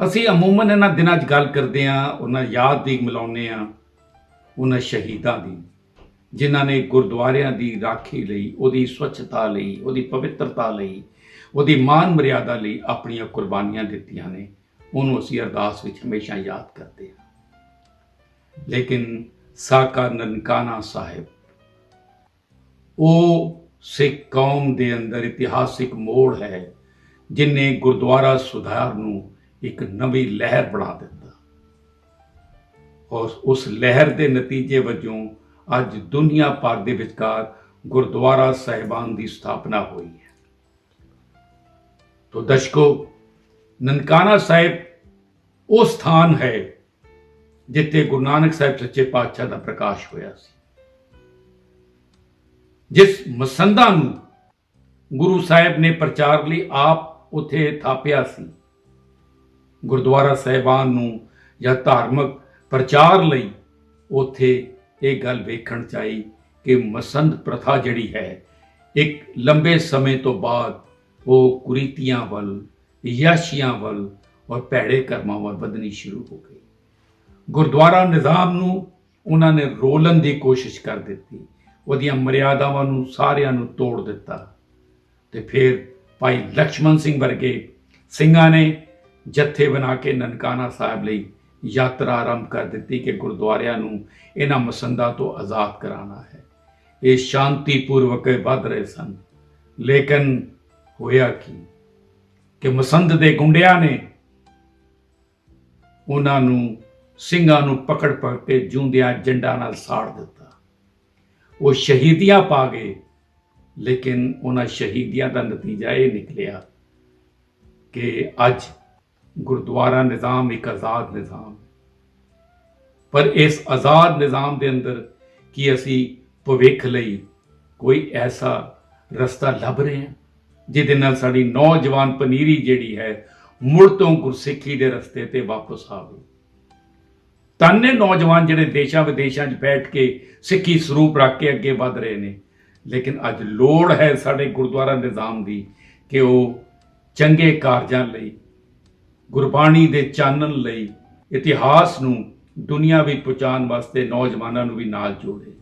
ਅਸੀਂ ਅਮੂਮਨ ਇਹਨਾਂ ਦਿਨਾਂ 'ਚ ਗੱਲ ਕਰਦੇ ਆ ਉਹਨਾਂ ਯਾਦ ਦੀ ਮਿਲਾਉਂਦੇ ਆ ਉਹਨਾਂ ਸ਼ਹੀਦਾਂ ਦੀ, ਜਿਨ੍ਹਾਂ ਨੇ ਗੁਰਦੁਆਰਿਆਂ ਦੀ ਰਾਖੀ ਲਈ, ਉਹਦੀ ਸਵੱਛਤਾ ਲਈ, ਉਹਦੀ ਪਵਿੱਤਰਤਾ ਲਈ, ਉਹਦੀ ਮਾਨ ਮਰਿਆਦਾ ਲਈ ਆਪਣੀਆਂ ਕੁਰਬਾਨੀਆਂ ਦਿੱਤੀਆਂ ਨੇ, ਉਹਨੂੰ ਅਸੀਂ ਅਰਦਾਸ ਵਿੱਚ ਹਮੇਸ਼ਾ ਯਾਦ ਕਰਦੇ ਹਾਂ। ਲੇਕਿਨ ਸਾਕਾ ਨਨਕਾਣਾ ਸਾਹਿਬ, ਉਹ ਸਿੱਖ ਕੌਮ ਦੇ ਅੰਦਰ ਇਤਿਹਾਸਿਕ ਮੋੜ ਹੈ, ਜਿਨੇ ਗੁਰਦੁਆਰਾ ਸੁਧਾਰ ਨੂੰ ਇੱਕ ਨਵੀਂ ਲਹਿਰ ਬਣਾ ਦਿੱਤਾ। ਔਰ ਉਸ ਲਹਿਰ ਦੇ ਨਤੀਜੇ ਵਜੋਂ ਅੱਜ ਦੁਨੀਆ ਭਰ ਦੇ ਵਿਚਕਾਰ ਗੁਰਦੁਆਰਾ ਸਾਹਿਬਾਨ ਦੀ ਸਥਾਪਨਾ ਹੋਈ ਹੈ। ਤੋ ਦਰਸ਼ਕੋ, ਨਨਕਾਣਾ ਸਾਹਿਬ ਉਹ ਸਥਾਨ ਹੈ ਜਿੱਥੇ ਗੁਰੂ ਨਾਨਕ ਸਾਹਿਬ ਸੱਚੇ ਪਾਤਸ਼ਾਹ ਦਾ ਪ੍ਰਕਾਸ਼ ਹੋਇਆ ਸੀ। ਜਿਸ ਮਸੰਦਾ ਨੂੰ ਗੁਰੂ ਸਾਹਿਬ ਨੇ ਪ੍ਰਚਾਰ ਲਈ ਆਪ ਉਥੇ ਥਾਪਿਆ ਸੀ। ਗੁਰਦੁਆਰਾ ਸਹਿਬਾਨ ਨੂੰ ਜਾਂ ਧਾਰਮਿਕ ਪ੍ਰਚਾਰ ਲਈ ਉੱਥੇ ਇਹ ਗੱਲ ਵੇਖਣ ਚਾਹੀ ਕਿ ਮਸੰਦ ਪ੍ਰਥਾ ਜਿਹੜੀ ਹੈ, ਇੱਕ ਲੰਬੇ ਸਮੇਂ ਤੋਂ ਬਾਅਦ ਉਹ ਕੁਰੀਤੀਆਂ ਵੱਲ, ਯਾਸ਼ੀਆਂ ਵੱਲ ਔਰ ਭੈੜੇ ਕਰਮਾਂ ਵੱਲ ਵਧਣੀ ਸ਼ੁਰੂ ਹੋ ਗਈ। ਗੁਰਦੁਆਰਾ ਨਿਜ਼ਾਮ ਨੂੰ ਉਹਨਾਂ ਨੇ ਰੋਲਣ ਦੀ ਕੋਸ਼ਿਸ਼ ਕਰ ਦਿੱਤੀ। ਉਹਦੀਆਂ ਮਰਿਆਦਾਵਾਂ ਨੂੰ ਸਾਰਿਆਂ ਨੂੰ ਤੋੜ ਦਿੱਤਾ। ਤੇ ਫਿਰ ਭਾਈ ਲక్ష్మణ ਸਿੰਘ ਵਰਗੇ ਸਿੰਘਾਂ ਨੇ ਜੱਥੇ ਬਣਾ ਕੇ ਨਨਕਾਣਾ ਸਾਹਿਬ ਲਈ ਯਾਤਰਾ ਆਰੰਭ ਕਰ ਦਿੱਤੀ ਕਿ ਗੁਰਦੁਆਰਿਆਂ ਨੂੰ ਇਹਨਾਂ ਮਸੰਦਾਂ ਤੋਂ ਆਜ਼ਾਦ ਕਰਾਉਣਾ ਹੈ। ਇਹ ਸ਼ਾਂਤੀਪੂਰਵਕ ਵੱਧ ਰਹੇ ਸਨ। ਲੇਕਿਨ ਹੋਇਆ ਕੀ ਕਿ ਮਸੰਦ ਦੇ ਗੁੰਡਿਆਂ ਨੇ ਉਹਨਾਂ ਨੂੰ ਸਿੰਘਾਂ ਨੂੰ ਪਕੜ ਪਕੜ ਕੇ ਜੂੰਦਿਆਂ ਜੰਡਾਂ ਨਾਲ ਸਾੜ ਦਿੱਤਾ। ਉਹ ਸ਼ਹੀਦੀਆਂ ਪਾ ਗਏ, ਲੇਕਿਨ ਉਹਨਾਂ ਸ਼ਹੀਦੀਆਂ ਦਾ ਨਤੀਜਾ ਇਹ ਨਿਕਲਿਆ ਕਿ ਅੱਜ ਗੁਰਦੁਆਰਾ ਨਿਜ਼ਾਮ ਇੱਕ ਆਜ਼ਾਦ ਨਿਜ਼ਾਮ ਪਰ ਇਸ ਆਜ਼ਾਦ ਨਿਜ਼ਾਮ ਦੇ ਅੰਦਰ ਕੀ ਅਸੀਂ ਭਵਿੱਖ ਲਈ ਕੋਈ ਐਸਾ ਰਸਤਾ ਲੱਭ ਰਹੇ ਹਾਂ, ਜਿਹਦੇ ਨਾਲ ਸਾਡੀ ਨੌਜਵਾਨ ਪਨੀਰੀ ਜਿਹੜੀ ਹੈ ਮੁੜ ਤੋਂ ਗੁਰਸਿੱਖੀ ਦੇ ਰਸਤੇ ਤੇ ਵਾਪਸ ਆਵੇ। ਤਾਨੇ ਨੌਜਵਾਨ ਜਿਹੜੇ ਦੇਸ਼ਾਂ ਵਿਦੇਸ਼ਾਂ 'ਚ ਬੈਠ ਕੇ ਸਿੱਖੀ ਸਰੂਪ ਰੱਖ ਕੇ ਅੱਗੇ ਵਧ ਰਹੇ ਨੇ, ਲੇਕਿਨ ਅੱਜ ਲੋੜ ਹੈ ਸਾਡੇ ਗੁਰਦੁਆਰਾ ਨਿਜ਼ਾਮ ਦੀ ਕਿ ਉਹ ਚੰਗੇ ਕਾਰਜਾਂ ਲਈ ਗੁਰਬਾਣੀ ਦੇ ਚਾਨਣ ਲਈ ਇਤਿਹਾਸ ਨੂੰ ਦੁਨੀਆ ਵਿੱਚ ਪਹੁੰਚਾਉਣ ਵਾਸਤੇ ਨੌਜਵਾਨਾਂ ਨੂੰ ਵੀ ਨਾਲ ਜੋੜੇ।